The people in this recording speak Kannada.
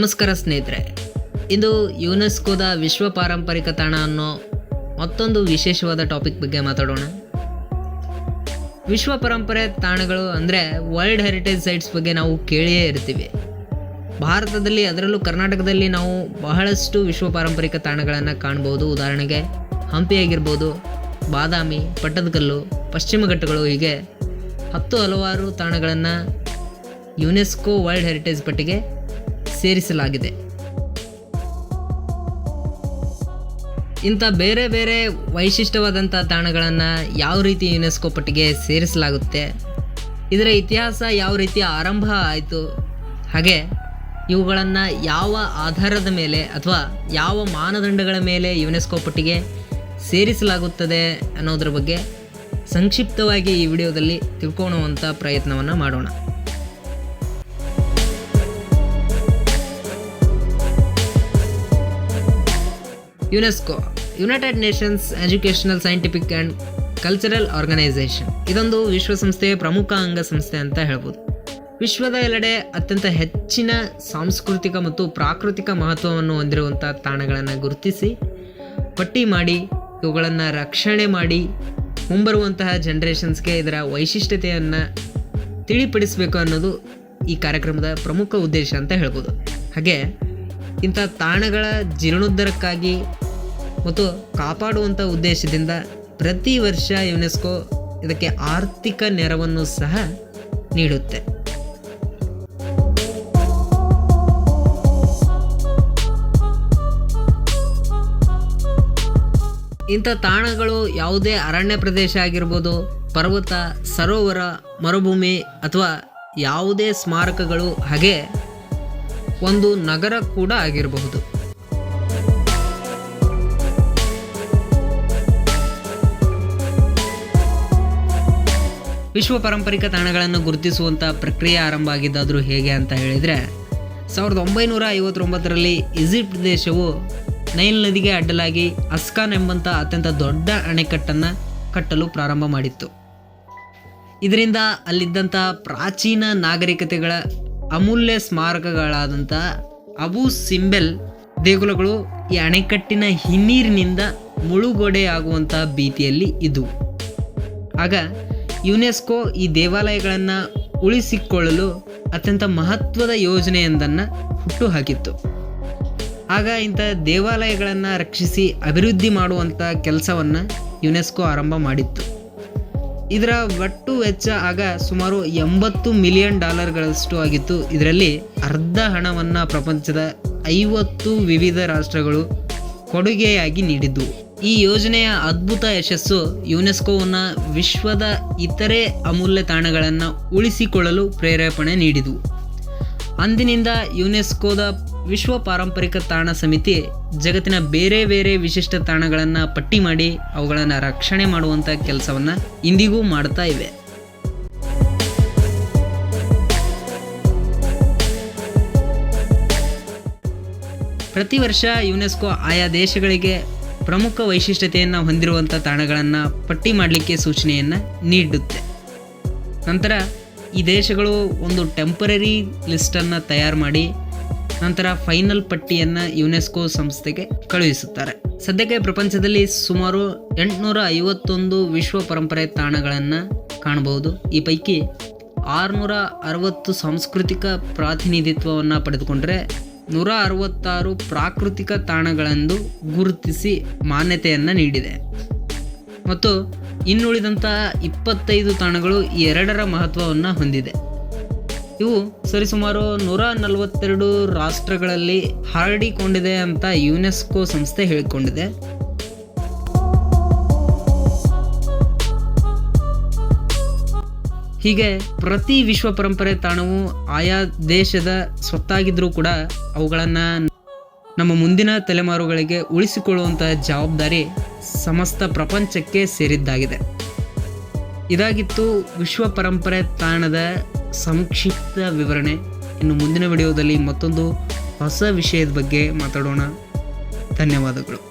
ನಮಸ್ಕಾರ ಸ್ನೇಹಿತರೆ. ಇಂದು ಯುನೆಸ್ಕೋದ ವಿಶ್ವ ಪಾರಂಪರಿಕ ತಾಣ ಅನ್ನೋ ಮತ್ತೊಂದು ವಿಶೇಷವಾದ ಟಾಪಿಕ್ ಬಗ್ಗೆ ಮಾತಾಡೋಣ. ವಿಶ್ವ ಪರಂಪರೆ ತಾಣಗಳು ಅಂದರೆ ವರ್ಲ್ಡ್ ಹೆರಿಟೇಜ್ ಸೈಟ್ಸ್ ಬಗ್ಗೆ ನಾವು ಕೇಳಿಯೇ ಇರ್ತೀವಿ. ಭಾರತದಲ್ಲಿ ಅದರಲ್ಲೂ ಕರ್ನಾಟಕದಲ್ಲಿ ನಾವು ಬಹಳಷ್ಟು ವಿಶ್ವ ಪಾರಂಪರಿಕ ತಾಣಗಳನ್ನು ಕಾಣ್ಬೋದು. ಉದಾಹರಣೆಗೆ ಹಂಪಿ ಆಗಿರ್ಬೋದು ಬಾದಾಮಿ, ಪಟ್ಟದಕಲ್ಲು, ಪಶ್ಚಿಮ ಘಟ್ಟಗಳು ಹೀಗೆ ಹತ್ತು ಹಲವಾರು ತಾಣಗಳನ್ನು ಯುನೆಸ್ಕೋ ವರ್ಲ್ಡ್ ಹೆರಿಟೇಜ್ ಪಟ್ಟಿಗೆ ಸೇರಿಸಲಾಗಿದೆ. ಇಂಥ ಬೇರೆ ಬೇರೆ ವೈಶಿಷ್ಟ್ಯವಾದಂಥ ತಾಣಗಳನ್ನು ಯಾವ ರೀತಿ ಯುನೆಸ್ಕೋ ಪಟ್ಟಿಗೆ ಸೇರಿಸಲಾಗುತ್ತೆ, ಇದರ ಇತಿಹಾಸ ಯಾವ ರೀತಿ ಆರಂಭ ಆಯಿತು, ಹಾಗೆ ಇವುಗಳನ್ನು ಯಾವ ಆಧಾರದ ಮೇಲೆ ಅಥವಾ ಯಾವ ಮಾನದಂಡಗಳ ಮೇಲೆ ಯುನೆಸ್ಕೋ ಪಟ್ಟಿಗೆ ಸೇರಿಸಲಾಗುತ್ತದೆ ಅನ್ನೋದ್ರ ಬಗ್ಗೆ ಸಂಕ್ಷಿಪ್ತವಾಗಿ ಈ ವಿಡಿಯೋದಲ್ಲಿ ತಿಳ್ಕೊಳ್ಳುವಂಥ ಪ್ರಯತ್ನವನ್ನು ಮಾಡೋಣ. UNESCO united nations educational scientific and cultural organisation ಇದೊಂದು ವಿಶ್ವಸಂಸ್ಥೆಯ ಪ್ರಮುಖ ಅಂಗಸಂಸ್ಥೆ ಅಂತ ಹೇಳ್ಬೋದು. ವಿಶ್ವದ ಎಲ್ಲೆಡೆ ಅತ್ಯಂತ ಹೆಚ್ಚಿನ ಸಾಂಸ್ಕೃತಿಕ ಮತ್ತು ಪ್ರಾಕೃತಿಕ ಮಹತ್ವವನ್ನು ಹೊಂದಿರುವಂಥ ತಾಣಗಳನ್ನು ಗುರುತಿಸಿ, ಪಟ್ಟಿ ಮಾಡಿ, ಇವುಗಳನ್ನು ರಕ್ಷಣೆ ಮಾಡಿ ಮುಂಬರುವಂತಹ ಜನ್ರೇಷನ್ಸ್ಗೆ ಇದರ ವೈಶಿಷ್ಟ್ಯತೆಯನ್ನು ತಿಳಿಪಡಿಸಬೇಕು ಅನ್ನೋದು ಈ ಕಾರ್ಯಕ್ರಮದ ಪ್ರಮುಖ ಉದ್ದೇಶ ಅಂತ ಹೇಳ್ಬೋದು. ಹಾಗೆ ಇಂಥ ತಾಣಗಳ ಜೀರ್ಣೋದ್ಧಾರಕ್ಕಾಗಿ ಮತ್ತು ಕಾಪಾಡುವಂಥ ಉದ್ದೇಶದಿಂದ ಪ್ರತಿ ವರ್ಷ ಯುನೆಸ್ಕೋ ಇದಕ್ಕೆ ಆರ್ಥಿಕ ನೆರವನ್ನು ಸಹ ನೀಡುತ್ತೆ. ಇಂಥ ತಾಣಗಳು ಯಾವುದೇ ಅರಣ್ಯ ಪ್ರದೇಶ ಆಗಿರ್ಬೋದು, ಪರ್ವತ, ಸರೋವರ, ಮರುಭೂಮಿ ಅಥವಾ ಯಾವುದೇ ಸ್ಮಾರಕಗಳು ಹಾಗೆ ಒಂದು ನಗರ ಕೂಡ ಆಗಿರಬಹುದು. ವಿಶ್ವ ಪಾರಂಪರಿಕ ತಾಣಗಳನ್ನು ಗುರುತಿಸುವಂಥ ಪ್ರಕ್ರಿಯೆ ಆರಂಭ ಆಗಿದ್ದಾದರೂ ಹೇಗೆ ಅಂತ ಹೇಳಿದರೆ, ಸಾವಿರದ ಒಂಬೈನೂರ ಐವತ್ತೊಂಬತ್ತರಲ್ಲಿ ಈಜಿಪ್ಟ್ ದೇಶವು ನೈಲ್ ನದಿಗೆ ಅಡ್ಡಲಾಗಿ ಅಸ್ಕಾನ್ ಎಂಬಂಥ ಅತ್ಯಂತ ದೊಡ್ಡ ಅಣೆಕಟ್ಟನ್ನು ಕಟ್ಟಲು ಪ್ರಾರಂಭ ಮಾಡಿತ್ತು. ಇದರಿಂದ ಅಲ್ಲಿದ್ದಂಥ ಪ್ರಾಚೀನ ನಾಗರಿಕತೆಗಳ ಅಮೂಲ್ಯ ಸ್ಮಾರಕಗಳಾದಂಥ ಅಬು ಸಿಂಬೆಲ್ ದೇಗುಲಗಳು ಈ ಅಣೆಕಟ್ಟಿನ ಹಿನ್ನೀರಿನಿಂದ ಮುಳುಗಡೆಯಾಗುವಂಥ ಭೀತಿಯಲ್ಲಿ ಇದು. ಆಗ ಯುನೆಸ್ಕೋ ಈ ದೇವಾಲಯಗಳನ್ನು ಉಳಿಸಿಕೊಳ್ಳಲು ಅತ್ಯಂತ ಮಹತ್ವದ ಯೋಜನೆಯೊಂದನ್ನು ಹುಟ್ಟು ಹಾಕಿತ್ತು. ಆಗ ಇಂಥ ದೇವಾಲಯಗಳನ್ನು ರಕ್ಷಿಸಿ ಅಭಿವೃದ್ಧಿ ಮಾಡುವಂಥ ಕೆಲಸವನ್ನು ಯುನೆಸ್ಕೋ ಆರಂಭ ಮಾಡಿತ್ತು. ಇದರ ಒಟ್ಟು ವೆಚ್ಚ ಆಗ ಸುಮಾರು ಎಂಬತ್ತು ಮಿಲಿಯನ್ ಡಾಲರ್ಗಳಷ್ಟು ಆಗಿತ್ತು. ಇದರಲ್ಲಿ ಅರ್ಧ ಹಣವನ್ನು ಪ್ರಪಂಚದ ಐವತ್ತು ವಿವಿಧ ರಾಷ್ಟ್ರಗಳು ಕೊಡುಗೆಯಾಗಿ ನೀಡಿದ್ದು. ಈ ಯೋಜನೆಯ ಅದ್ಭುತ ಯಶಸ್ಸು ಯುನೆಸ್ಕೋವನ್ನು ವಿಶ್ವದ ಇತರೆ ಅಮೂಲ್ಯ ತಾಣಗಳನ್ನು ಉಳಿಸಿಕೊಳ್ಳಲು ಪ್ರೇರೇಪಣೆ ನೀಡಿದವು ಅಂದಿನಿಂದ ಯುನೆಸ್ಕೋದ ವಿಶ್ವ ಪಾರಂಪರಿಕ ತಾಣ ಸಮಿತಿ ಜಗತ್ತಿನ ಬೇರೆ ಬೇರೆ ವಿಶಿಷ್ಟ ತಾಣಗಳನ್ನು ಪಟ್ಟಿ ಮಾಡಿ ಅವುಗಳನ್ನು ರಕ್ಷಣೆ ಮಾಡುವಂಥ ಕೆಲಸವನ್ನು ಇಂದಿಗೂ ಮಾಡ್ತಾ ಇವೆ. ಪ್ರತಿ ವರ್ಷ ಯುನೆಸ್ಕೋ ಆಯಾ ದೇಶಗಳಿಗೆ ಪ್ರಮುಖ ವೈಶಿಷ್ಟ್ಯತೆಯನ್ನು ಹೊಂದಿರುವಂಥ ತಾಣಗಳನ್ನು ಪಟ್ಟಿ ಮಾಡಲಿಕ್ಕೆ ಸೂಚನೆಯನ್ನು ನೀಡುತ್ತೆ. ನಂತರ ಈ ದೇಶಗಳು ಒಂದು ಟೆಂಪರರಿ ಲಿಸ್ಟನ್ನು ತಯಾರು ಮಾಡಿ ನಂತರ ಫೈನಲ್ ಪಟ್ಟಿಯನ್ನು ಯುನೆಸ್ಕೋ ಸಂಸ್ಥೆಗೆ ಕಳುಹಿಸುತ್ತಾರೆ. ಸದ್ಯಕ್ಕೆ ಪ್ರಪಂಚದಲ್ಲಿ ಸುಮಾರು ಎಂಟುನೂರ ಐವತ್ತೊಂದು ವಿಶ್ವ ಪರಂಪರೆ ತಾಣಗಳನ್ನು ಕಾಣಬಹುದು. ಈ ಪೈಕಿ ಆರುನೂರ ಅರವತ್ತು ಸಾಂಸ್ಕೃತಿಕ ಪ್ರಾತಿನಿಧಿತ್ವವನ್ನು ಪಡೆದುಕೊಂಡರೆ ನೂರ ಅರವತ್ತಾರು ಪ್ರಾಕೃತಿಕ ತಾಣಗಳೆಂದು ಗುರುತಿಸಿ ಮಾನ್ಯತೆಯನ್ನು ನೀಡಿದೆ. ಮತ್ತು ಇನ್ನುಳಿದಂತಹ ಇಪ್ಪತ್ತೈದು ತಾಣಗಳು ಎರಡರ ಮಹತ್ವವನ್ನು ಹೊಂದಿದೆ. ಇವು ಸರಿಸುಮಾರು ನೂರ ನಲವತ್ತೆರಡು ರಾಷ್ಟ್ರಗಳಲ್ಲಿ ಹರಡಿಕೊಂಡಿದೆ ಅಂತ ಯುನೆಸ್ಕೋ ಸಂಸ್ಥೆ ಹೇಳಿಕೊಂಡಿದೆ. ಹೀಗೆ ಪ್ರತಿ ವಿಶ್ವ ಪರಂಪರೆ ತಾಣವು ಆಯಾ ದೇಶದ ಸ್ವತ್ತಾಗಿದ್ದರೂ ಕೂಡ ಅವುಗಳನ್ನು ನಮ್ಮ ಮುಂದಿನ ತಲೆಮಾರುಗಳಿಗೆ ಉಳಿಸಿಕೊಳ್ಳುವಂತಹ ಜವಾಬ್ದಾರಿ ಸಮಸ್ತ ಪ್ರಪಂಚಕ್ಕೆ ಸೇರಿದ್ದಾಗಿದೆ. ಇದಾಗಿತ್ತು ವಿಶ್ವ ಪರಂಪರೆ ತಾಣದ ಸಂಕ್ಷಿಪ್ತ ವಿವರಣೆ. ಇನ್ನು ಮುಂದಿನ ವಿಡಿಯೋದಲ್ಲಿ ಮತ್ತೊಂದು ಹೊಸ ವಿಷಯದ ಬಗ್ಗೆ ಮಾತಾಡೋಣ. ಧನ್ಯವಾದಗಳು.